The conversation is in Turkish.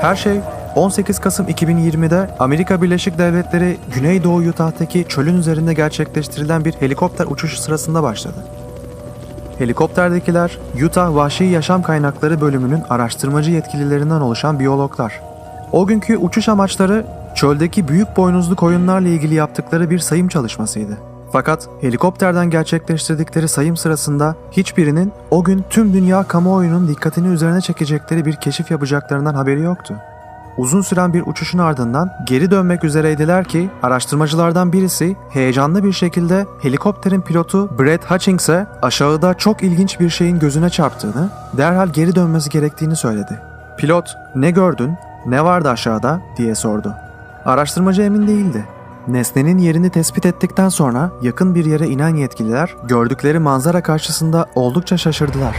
Her şey 18 Kasım 2020'de Amerika Birleşik Devletleri Güneydoğu Utah'taki çölün üzerinde gerçekleştirilen bir helikopter uçuşu sırasında başladı. Helikopterdekiler Utah Vahşi Yaşam Kaynakları bölümünün araştırmacı yetkililerinden oluşan biyologlar. O günkü uçuş amaçları çöldeki büyük boynuzlu koyunlarla ilgili yaptıkları bir sayım çalışmasıydı. Fakat helikopterden gerçekleştirdikleri sayım sırasında hiçbirinin o gün tüm dünya kamuoyunun dikkatini üzerine çekecekleri bir keşif yapacaklarından haberi yoktu. Uzun süren bir uçuşun ardından geri dönmek üzereydiler ki araştırmacılardan birisi heyecanlı bir şekilde helikopterin pilotu Brett Hutchings'e aşağıda çok ilginç bir şeyin gözüne çarptığını, derhal geri dönmesi gerektiğini söyledi. Pilot, "Ne gördün? Ne vardı aşağıda?" diye sordu. Araştırmacı emin değildi. Nesnenin yerini tespit ettikten sonra yakın bir yere inen yetkililer gördükleri manzara karşısında oldukça şaşırdılar.